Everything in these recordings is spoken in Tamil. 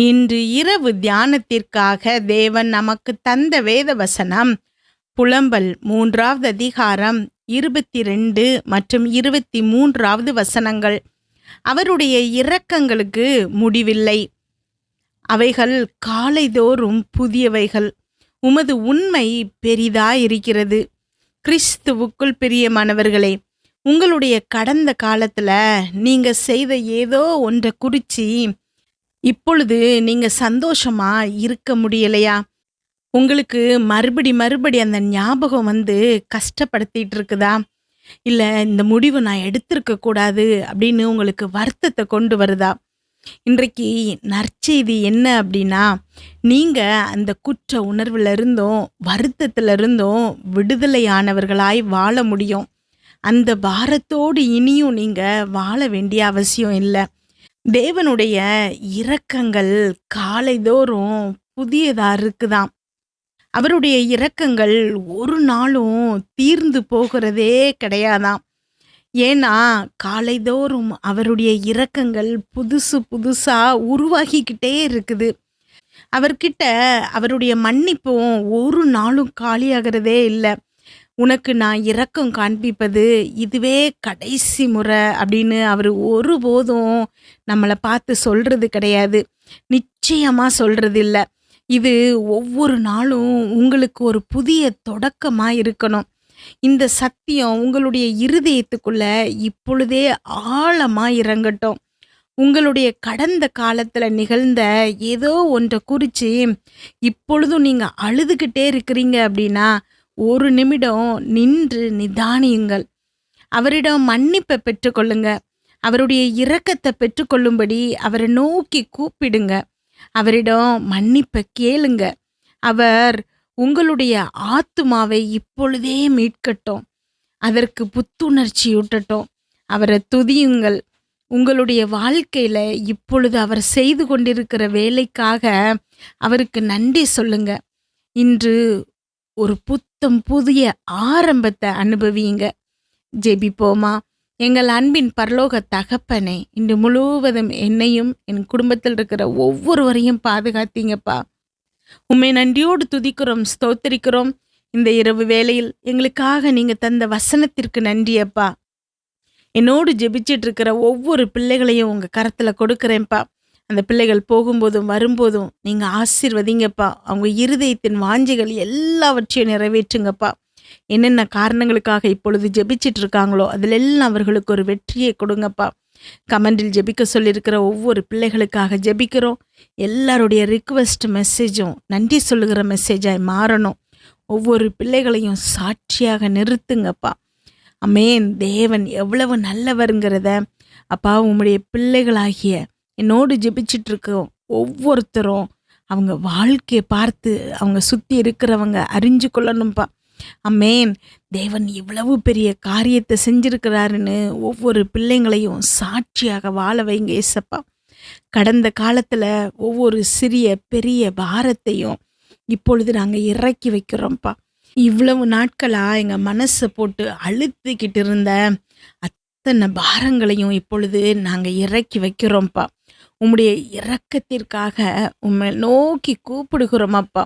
இன்று இரவு தியானத்திற்காக தேவன் நமக்கு தந்த வேத வசனம் புலம்பல் மூன்றாவது அதிகாரம் இருபத்தி ரெண்டு மற்றும் இருபத்தி மூன்றாவது வசனங்கள். அவருடைய இரக்கங்களுக்கு முடிவில்லை. அவைகள் காலைதோறும் புதியவைகள். உமது உண்மை பெரிதாயிருக்கிறது. கிறிஸ்துவுக்குள் பிரியமானவர்களே உங்களுடைய கடந்த காலத்தில் நீங்கள் செய்த ஏதோ ஒன்றை குறிச்சி இப்பொழுது நீங்க சந்தோஷமா இருக்க முடியலையா? உங்களுக்கு மறுபடி மறுபடி அந்த ஞாபகம் வந்து கஷ்டப்படுத்திட்டு இருக்குதா இல்ல இந்த முடிவு நான் எடுத்திருக்க கூடாது அப்படின்னு உங்களுக்கு வருத்தத்தை கொண்டு வருதா? இன்றைக்கு நற்செய்தி என்ன அப்படின்னா நீங்க அந்த குற்ற உணர்வுல இருந்தும் வருத்தத்துல இருந்தும் விடுதலையானவர்களாய் வாழ முடியும். அந்த பாரத்தோடு இனியும் நீங்க வாழ வேண்டிய அவசியம் இல்லை. தேவனுடைய இரக்கங்கள் காலைதோறும் புதியதா இருக்குதாம். அவருடைய இரக்கங்கள் ஒரு நாளும் தீர்ந்து போகிறதே கிடையாதாம். ஏன்னா காலைதோறும் அவருடைய இரக்கங்கள் புதுசு புதுசா உருவாகிக்கிட்டே இருக்குது. அவர்கிட்ட அவருடைய மன்னிப்பும் ஒரு நாளும் காலியாகிறதே இல்லை. உனக்கு நான் இரக்கம் காண்பிப்பது இதுவே கடைசி முறை அப்படின்னு அவர் ஒருபோதும் நம்மளை பார்த்து சொல்கிறது கிடையாது. நிச்சயமாக சொல்கிறது இல்லை இது ஒவ்வொரு நாளும் உங்களுக்கு ஒரு புதிய தொடக்கமாக இருக்கணும். இந்த சத்தியம் உங்களுடைய இருதயத்துக்குள்ள இப்பொழுதே ஆழமாக இறங்கட்டும். உங்களுடைய கடந்த காலத்தில் நிகழ்ந்த ஏதோ ஒன்றை குறித்து இப்பொழுதும் நீங்கள் அழுதுகிட்டே இருக்கிறீங்க அப்படின்னா ஒரு நிமிடம் நின்று நிதானியுங்கள். அவரிடம் மன்னிப்பை பெற்றுக்கொள்ளுங்க. அவருடைய இரக்கத்தை பெற்றுக்கொள்ளும்படி அவரை நோக்கி கூப்பிடுங்க. அவரிடம் மன்னிப்பை கேளுங்க. அவர் உங்களுடைய ஆத்துமாவை இப்பொழுதே மீட்கட்டும். அதற்கு புத்துணர்ச்சியூட்டட்டும் அவரை துதியுங்கள். உங்களுடைய வாழ்க்கையில இப்பொழுது அவர் செய்து கொண்டிருக்கிற வேலைக்காக அவருக்கு நன்றி சொல்லுங்க. இன்று ஒரு புத் புத்தம் புதிய ஆரம்பத்தை அனுபவியுங்க. ஜெபிப்போமா? எங்கள் அன்பின் பரலோக தகப்பனே இன்று முழுவதும் என்னையும் என் குடும்பத்தில் இருக்கிற ஒவ்வொருவரையும் பாதுகாத்தீங்கப்பா. உண்மை நன்றியோடு துதிக்கிறோம் ஸ்தோத்தரிக்கிறோம். இந்த இரவு வேளையில் எங்களுக்காக நீங்கள் தந்த வசனத்திற்கு நன்றியப்பா. என்னோடு ஜெபிச்சிட்டு இருக்கிற ஒவ்வொரு பிள்ளைகளையும் உங்கள் கரத்தில் கொடுக்குறேன்ப்பா. அந்த பிள்ளைகள் போகும்போதும் வரும்போதும் நீங்கள் ஆசிர்வதிங்கப்பா. அவங்க இருதயத்தின் வாஞ்சைகள் எல்லாவற்றையும் நிறைவேற்றுங்கப்பா. என்னென்ன காரணங்களுக்காக இப்பொழுது ஜெபிச்சிட்டு இருக்காங்களோ அதில் எல்லாம் அவர்களுக்கு ஒரு வெற்றியை கொடுங்கப்பா. கமெண்டில் ஜெபிக்க சொல்லியிருக்கிற ஒவ்வொரு பிள்ளைகளுக்காக ஜெபிக்கிறோம். எல்லாருடைய ரிக்வெஸ்ட் மெசேஜும் நன்றி சொல்லுகிற மெசேஜாய் மாறணும். ஒவ்வொரு பிள்ளைகளையும் சாட்சியாக நிறுத்துங்கப்பா. அமேன். தேவன் எவ்வளவு நல்லவருங்கிறத அப்பா உம்முடைய பிள்ளைகளாகிய என்னோடு ஜெபிச்சிட்டு இருக்க ஒவ்வொருத்தரும் அவங்க வாழ்க்கையை பார்த்து அவங்க சுற்றி இருக்கிறவங்க அறிஞ்சு கொள்ளணும்ப்பா அம்மேன். தேவன் இவ்வளவு பெரிய காரியத்தை செஞ்சிருக்கிறாருன்னு ஒவ்வொரு பிள்ளைங்களையும் சாட்சியாக வாழ வைங்க ஏசப்பா. கடந்த காலத்தில் ஒவ்வொரு சிறிய பெரிய பாரத்தையும் இப்பொழுது நாங்கள் இறக்கி வைக்கிறோம்ப்பா இவ்வளவு நாட்களாக எங்கள் மனசை போட்டு அழுத்திக்கிட்டு இருந்த அத்தனை பாரங்களையும் இப்பொழுது நாங்கள் இறக்கி வைக்கிறோம்ப்பா உம்முடைய இரக்கத்திற்காக உம்மை நோக்கி கூப்பிடுகிறோம் அப்பா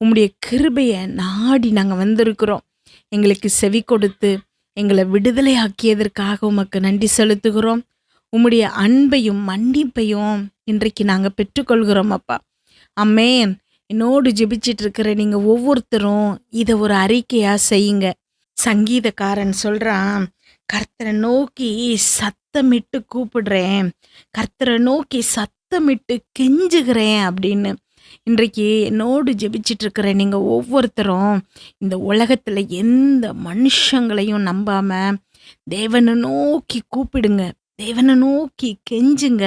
உம்முடைய கிருபையை நாடி நாங்கள் வந்திருக்கிறோம். எங்களுக்கு செவி கொடுத்து எங்களை விடுதலை ஆக்கியதற்காக உமக்கு நன்றி செலுத்துகிறோம். உம்முடைய அன்பையும் மன்னிப்பையும் இன்றைக்கு நாங்கள் பெற்றுக்கொள்கிறோம் அப்பா அம்மேன் என்னோடு ஜெபிச்சிட்டு இருக்கிற நீங்கள் ஒவ்வொருத்தரும் இதை ஒரு அறிக்கையாக செய்யுங்க. சங்கீதக்காரன் சொல்கிறான் கர்த்தரை நோக்கி சத்தமிட்டு கூப்பிடுறேன். கர்த்தரை நோக்கி சத்தமிட்டு கெஞ்சுகிறேன் அப்படின்னு இன்றைக்கு என்னோடு ஜெபிச்சிட்டு இருக்கிற நீங்கள் ஒவ்வொருத்தரும் இந்த உலகத்தில் எந்த மனுஷங்களையும் நம்பாமல் தேவனை நோக்கி கூப்பிடுங்க. தேவனை நோக்கி கெஞ்சுங்க.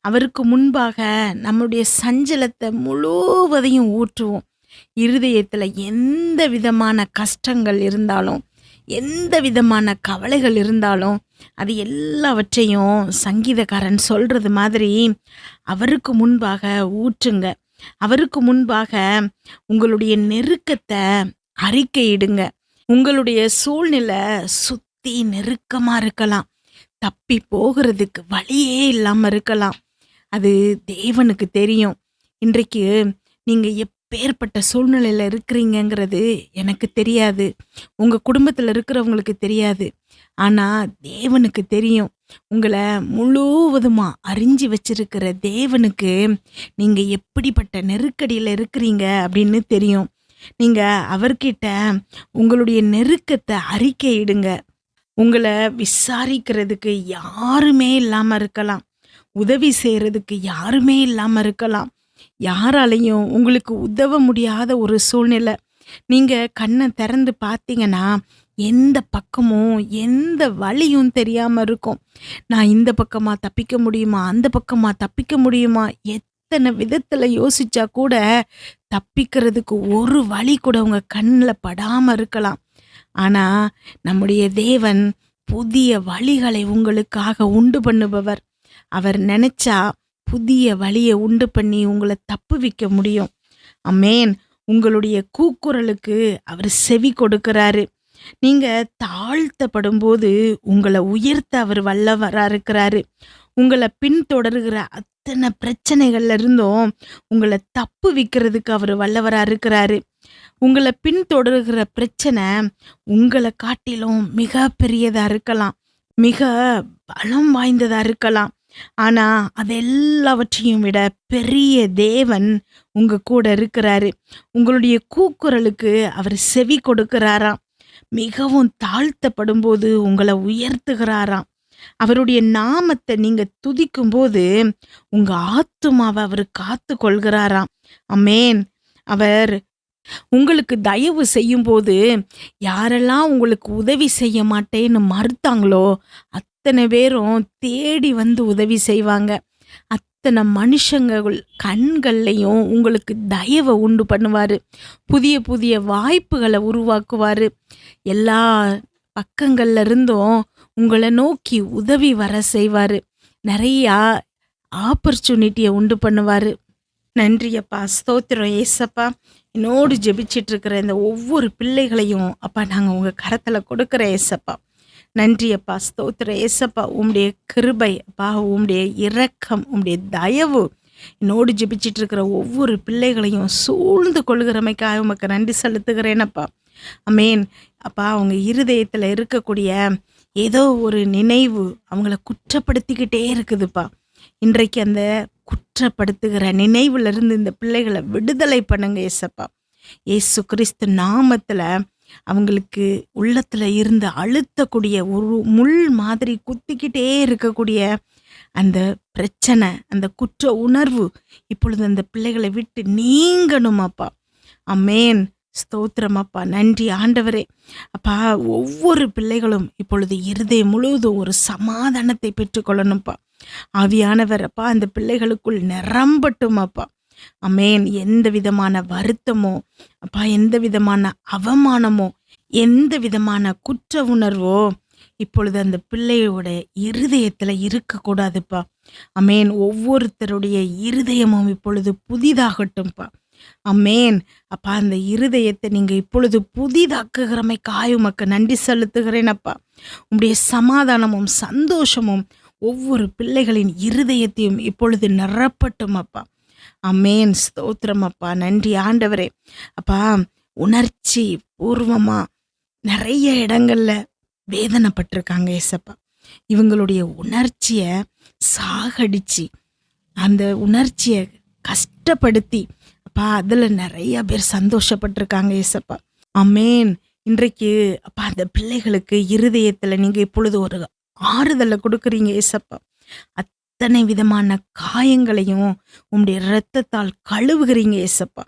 அவருக்கு முன்பாக நம்முடைய சஞ்சலத்தை முழுவதையும் ஊற்றுவோம். இருதயத்தில் எந்த விதமான கஷ்டங்கள் இருந்தாலும் எந்த விதமான கவலைகள் இருந்தாலும் அது எல்லாவற்றையும் சங்கீதக்காரன் சொல்றது மாதிரி அவருக்கு முன்பாக ஊற்றுங்க. அவருக்கு முன்பாக உங்களுடைய நெருக்கத்தை அறிக்கையிடுங்க. உங்களுடைய சூழ்நிலை சுத்தி நெருக்கமா இருக்கலாம். தப்பி போகிறதுக்கு வழியே இல்லாமல் இருக்கலாம். அது தேவனுக்கு தெரியும். இன்றைக்கு நீங்கள் எப் எப்பேற்பட்ட சூழ்நிலையில் இருக்கிறீங்கங்கிறது எனக்கு தெரியாது. உங்கள் குடும்பத்தில் இருக்கிறவங்களுக்கு தெரியாது. ஆனால் தேவனுக்கு தெரியும். உங்களை முழுவதுமாக அறிஞ்சு வச்சிருக்கிற தேவனுக்கு நீங்கள் எப்படிப்பட்ட நெருக்கடியில் இருக்கிறீங்க அப்படின்னு தெரியும். நீங்கள் அவர்கிட்ட உங்களுடைய நெருக்கத்தை அறிக்கையிடுங்க உங்களை விசாரிக்கிறதுக்கு யாருமே இல்லாமல் இருக்கலாம். உதவி செய்கிறதுக்கு யாருமே இல்லாமல் இருக்கலாம். யாராலையும் உங்களுக்கு உதவ முடியாத ஒரு சூழ்நிலை. நீங்கள் கண்ணை திறந்து பார்த்தீங்கன்னா எந்த பக்கமும் எந்த வழியும் தெரியாமல் இருக்கும். நான் இந்த பக்கமாக தப்பிக்க முடியுமா? அந்த பக்கமாக தப்பிக்க முடியுமா? எத்தனை விதத்தில் யோசிச்சா கூட தப்பிக்கிறதுக்கு ஒரு வழி கூட உங்கள் கண்ணில் படாமல் இருக்கலாம். ஆனால் நம்முடைய தேவன் புதிய வழிகளை உங்களுக்காக உண்டு பண்ணுபவர். அவர் நினச்சா புதிய வழியை உண்டு பண்ணி உங்களை தப்புவிக்க முடியும். அமேன் உங்களுடைய கூக்குரலுக்கு அவர் செவி கொடுக்கிறாரு. நீங்க தாழ்த்தப்படும் போது உங்களை உயர்த்த அவர் வல்லவரா இருக்கிறாரு. உங்களை பின்தொடர்கிற அத்தனை பிரச்சனைகள்ல இருந்தும் உங்களை தப்பு விற்கிறதுக்கு அவர் வல்லவரா இருக்கிறாரு. உங்களை பின்தொடர்கிற பிரச்சனை உங்களை காட்டிலும் மிக பெரியதா இருக்கலாம். மிக பலம் வாய்ந்ததா இருக்கலாம். ஆனா அது எல்லாவற்றையும் விட பெரிய தேவன் உங்க கூட இருக்கிறாரு. உங்களுடைய கூக்குரலுக்கு அவர் செவி கொடுக்கிறாராம். மிகவும் தாழ்த்தப்படும் போது உங்களை உயர்த்துகிறாராம். அவருடைய நாமத்தை நீங்க துதிக்கும் போது உங்க ஆத்துமாவை அவர் காத்து கொள்கிறாராம். அமேன் அவர் உங்களுக்கு தயவு செய்யும் போது யாரெல்லாம் உங்களுக்கு உதவி செய்ய மாட்டேன்னு மறுத்தாங்களோ அத்தனை பேரும் தேடி வந்து உதவி செய்வாங்க. அத்தனை மனுஷங்கள் கண்கள்லையும் உங்களுக்கு தயவை உண்டு பண்ணுவார். புதிய புதிய வாய்ப்புகளை உருவாக்குவார். எல்லா பக்கங்கள்ல இருந்தும் உங்களை நோக்கி உதவி வர செய்வார். நிறையா ஆப்பர்ச்சுனிட்டியை உண்டு பண்ணுவார். நன்றியப்பா ஸ்தோத்திரம் ஏசப்பா. என்னோடு ஜெபிச்சிட்ருக்கிற இந்த ஒவ்வொரு பிள்ளைகளையும் அப்பா நாங்கள் உங்கள் கரத்தில் கொடுக்குற ஏசப்பா. நன்றி அப்பா ஸ்தோத்திர ஏசப்பா உம்முடைய கிருபை அப்பா உம்முடைய இரக்கம் உம்முடைய தயவு. என்னோடு ஜெபிச்சிட்டு இருக்கிற ஒவ்வொரு பிள்ளைகளையும் சூழ்ந்து கொள்கிறமைக்காக உமக்கு நன்றி செலுத்துகிறேனப்பா அமேன் அப்பா அவங்க இருதயத்தில் இருக்கக்கூடிய ஏதோ ஒரு நினைவு அவங்கள குற்றப்படுத்திக்கிட்டே இருக்குதுப்பா. இன்றைக்கு அந்த குற்றப்படுத்துகிற நினைவுலேருந்து இந்த பிள்ளைகளை விடுதலை பண்ணுங்க ஏசப்பா. ஏசு கிறிஸ்து நாமத்தில் அவங்களுக்கு உள்ளத்தில் இருந்து அழுத்தக்கூடிய ஒரு முள் மாதிரி குத்திக்கிட்டே இருக்கக்கூடிய அந்த பிரச்சனை அந்த குற்ற உணர்வு இப்பொழுது அந்த பிள்ளைகளை விட்டு நீங்கணும் அப்பா. அமேன் ஸ்தோத்திரம் அப்பா. நன்றி ஆண்டவரே. அப்பா ஒவ்வொரு பிள்ளைகளும் இப்பொழுது இருதயம் முழுவதும் ஒரு சமாதானத்தை பெற்றுக்கொள்ளணும்ப்பா. ஆவியானவர் அப்பா அந்த பிள்ளைகளுக்குள் நிரம்பட்டும் அப்பா. அமேன். எந்த விதமான வருத்தமோ அப்பா எந்த விதமான அவமானமோ எந்த விதமான குற்ற உணர்வோ இப்பொழுது அந்த பிள்ளையோட இருதயத்தில் இருக்கக்கூடாதுப்பா. அமேன். ஒவ்வொருத்தருடைய இருதயமும் இப்பொழுது புதிதாகட்டும்ப்பா. அமேன். அப்பா அந்த இருதயத்தை நீங்கள் இப்பொழுது புதிதாக்குகிறமை காயுமக்கு நன்றி செலுத்துகிறேன் அப்பா. உங்களுடைய சமாதானமும் சந்தோஷமும் ஒவ்வொரு பிள்ளைகளின் இருதயத்தையும் இப்பொழுது நிரப்பட்டும் அப்பா. அமேன் ஸ்தோத்திரம் அப்பா நன்றி ஆண்டவரே. அப்பா உணர்ச்சி பூர்வமா நிறைய இடங்கள்ல வேதனைப்பட்டிருக்காங்க ஏசப்பா. இவங்களுடைய உணர்ச்சியை சாகடிச்சு அந்த உணர்ச்சியை கஷ்டப்படுத்தி அப்பா அதில் நிறைய பேர் சந்தோஷப்பட்டிருக்காங்க ஏசப்பா. அமேன் இன்றைக்கு அப்பா அந்த பிள்ளைகளுக்கு இருதயத்துல நீங்கள் இப்பொழுது ஒரு ஆறுதலை கொடுக்குறீங்க ஏசப்பா. அத்தனை விதமான காயங்களையும் உம்முடைய இரத்தத்தால் கழுவுகிறீங்க ஏசப்பா.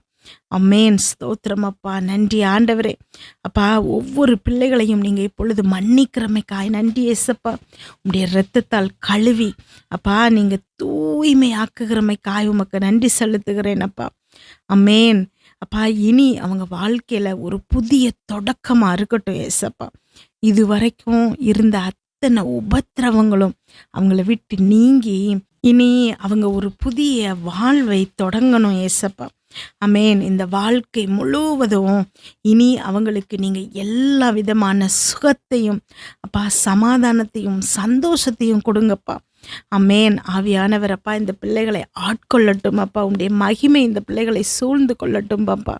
அம்மேன் ஸ்தோத்திரம் அப்பா. நன்றி ஆண்டவரே. அப்பா ஒவ்வொரு பிள்ளைகளையும் நீங்கள் இப்பொழுது மன்னிக்கிறமைக்காய். நன்றி ஏசப்பா. உங்களுடைய இரத்தத்தால் கழுவி அப்பா நீங்க தூய்மையாக்குகிறமைக்காய் உமக்கு நன்றி செலுத்துகிறேன் அப்பா. அம்மேன் அப்பா இனி அவங்க வாழ்க்கையில் ஒரு புதிய தொடக்கமாக இருக்கட்டும் ஏசப்பா. இது வரைக்கும் இருந்த அத்தனை உபத்திரவங்களும் அவங்கள விட்டு நீங்கி இனி அவங்க ஒரு புதிய வாழ்வை தொடங்கணும் ஏசப்பா. அமேன் இந்த வாழ்க்கை முழுவதும் இனி அவங்களுக்கு நீங்கள் எல்லா விதமான சுகத்தையும் அப்பா சமாதானத்தையும் சந்தோஷத்தையும் கொடுங்கப்பா. அமேன் ஆவியானவர் அப்பா இந்த பிள்ளைகளை ஆட்கொள்ளட்டும் அப்பா. உடைய மகிமை இந்த பிள்ளைகளை சூழ்ந்து கொள்ளட்டும் அப்பா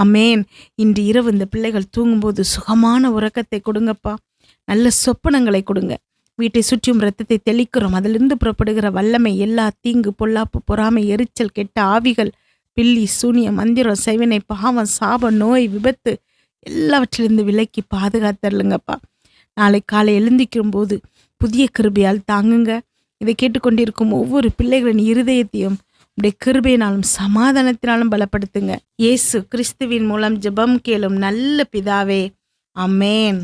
அமேன் இன்று இரவு இந்த பிள்ளைகள் தூங்கும்போது சுகமான உறக்கத்தை கொடுங்கப்பா. நல்ல சொப்பனங்களை கொடுங்க. வீட்டை சுற்றியும் ரத்தத்தை தெளிக்கிறோம். அதிலிருந்து புறப்படுகிற வல்லமை எல்லா தீங்கு பொல்லாப்பு பொறாமை எரிச்சல் கெட்ட ஆவிகள் பில்லி சூனியம் மந்திரம் செய்வினை பாவம் சாபம் நோய் விபத்து எல்லாவற்றிலிருந்து விலக்கி பாதுகாத்தருளுங்கப்பா. நாளை காலை எழுந்திக்கும் போது புதிய கிருபையால் தாங்குங்க. இதை கேட்டுக்கொண்டிருக்கும் ஒவ்வொரு பிள்ளைகளின் இருதயத்தையும் உடைய கிருபையினாலும் சமாதானத்தினாலும் பலப்படுத்துங்க. இயேசு கிறிஸ்துவின் மூலம் ஜெபம் கேளும் நல்ல பிதாவே. அமேன்